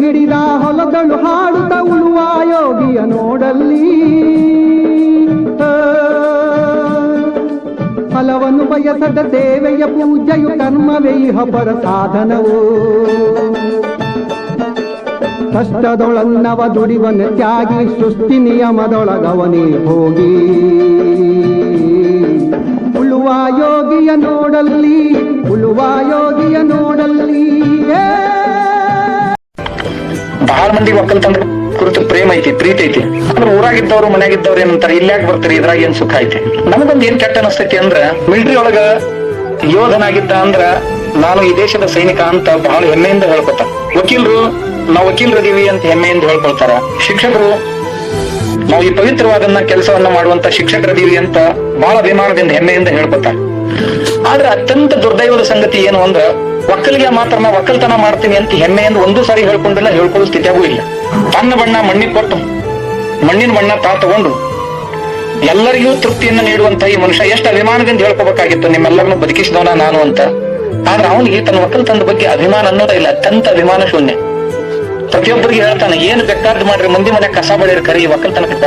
ಹಿಡಿದ ಹೊಲದಳು ಹಾಡುತ್ತ ಉಳುವ ಯೋಗಿಯ ನೋಡಲ್ಲಿ. ಫಲವನ್ನು ಬಯಸದ ಸೇವೆಯ ಪೂಜೆಯು ಕರ್ಮವೇ ಹಬ್ಬರ ಸಾಧನವು. ಕಷ್ಟದೊಳನ್ನವ ದುಡಿವನ ತ್ಯಾಗಿ ಸೃಷ್ಟಿ ನಿಯಮದೊಳಗವನೇ ಹೋಗಿ ಉಳುವ ಯೋಗಿಯ ನೋಡಲ್ಲಿ, ಉಳುವ ಯೋಗಿಯ ಬಹಳ ಮಂದಿ ಒಕ್ಕಲ್ತಂದ್ರ ಕುರಿತು ಪ್ರೇಮ ಐತಿ, ಪ್ರೀತಿ ಐತಿ. ಅಂದ್ರೆ ಊರಾಗಿದ್ದವ್ರು, ಮನ್ಯಾಗಿದ್ದವ್ರು ಏನಂತಾರೆ ಇಲ್ಯಾಕ್ ಬರ್ತಾರೆ, ಇದ್ರಾಗ ಏನ್ ಸುಖ ಐತಿ? ನಮಗೊಂದ್ ಏನ್ ಕೆಟ್ಟ ಅನಸ್ತೈತಿ ಅಂದ್ರ ಮಿಲಿಟರಿ ಒಳಗ ಯೋಧನಾಗಿದ್ದ ಅಂದ್ರ ನಾನು ಈ ದೇಶದ ಸೈನಿಕ ಅಂತ ಬಹಳ ಹೆಮ್ಮೆಯಿಂದ ಹೇಳ್ಕೊತ ವಕೀಲರು, ನಾವು ವಕೀಲರದೀವಿ ಅಂತ ಹೆಮ್ಮೆಯಿಂದ ಹೇಳ್ಕೊಳ್ತಾರ. ಶಿಕ್ಷಕರು, ನಾವು ಈ ಪವಿತ್ರವಾದನ್ನ ಕೆಲಸವನ್ನ ಮಾಡುವಂತ ಶಿಕ್ಷಕರದೀವಿ ಅಂತ ಬಹಳ ಅಭಿಮಾನದಿಂದ ಹೆಮ್ಮೆಯಿಂದ ಹೇಳ್ಕೊತಾರ. ಆದ್ರೆ ಅತ್ಯಂತ ದುರ್ದೈವದ ಸಂಗತಿ ಏನು ಅಂದ್ರ ಒಕ್ಕಲಿಗೆ ಮಾತ್ರ ನಾ ಒಕ್ಕಲ್ತನ ಮಾಡ್ತೀನಿ ಅಂತ ಹೆಮ್ಮೆಯಿಂದ ಒಂದು ಸಾರಿ ಹೇಳ್ಕೊಂಡಿಲ್ಲ ಹೇಳ್ಕೊಳ್ಳೋ ಸ್ಥಿತಿಯಾಗೂ ಇಲ್ಲ. ತನ್ನ ಬಣ್ಣ ಮಣ್ಣಿಗೆ ಕೊಟ್ಟು, ಮಣ್ಣಿನ ಬಣ್ಣ ತಾ ತಗೊಂಡು, ಎಲ್ಲರಿಗೂ ತೃಪ್ತಿಯನ್ನು ನೀಡುವಂತ ಈ ಮನುಷ್ಯ ಎಷ್ಟು ಅಭಿಮಾನದಿಂದ ಹೇಳ್ಕೋಬೇಕಾಗಿತ್ತು, ನಿಮ್ಮೆಲ್ಲರನ್ನು ಬದುಕಿಸಿದವನ ನಾನು ಅಂತ. ಆದ್ರೆ ಅವನಿಗೆ ತನ್ನ ಒಕ್ಕಲ್ತನದ ಬಗ್ಗೆ ಅಭಿಮಾನ ಅನ್ನೋದೇ ಇಲ್ಲ, ಅತ್ಯಂತ ಅಭಿಮಾನ ಶೂನ್ಯ. ಪ್ರತಿಯೊಬ್ಬರಿಗೆ ಹೇಳ್ತಾನೆ, ಏನು ಬೆಕ್ಕಾದ್ ಮಾಡ್ರಿ, ಮಂದಿ ಮನೆ ಕಸ ಬಳಿರಿ ಕರಿ ಒಕ್ಕಲ್ತನಕ್ಕೆ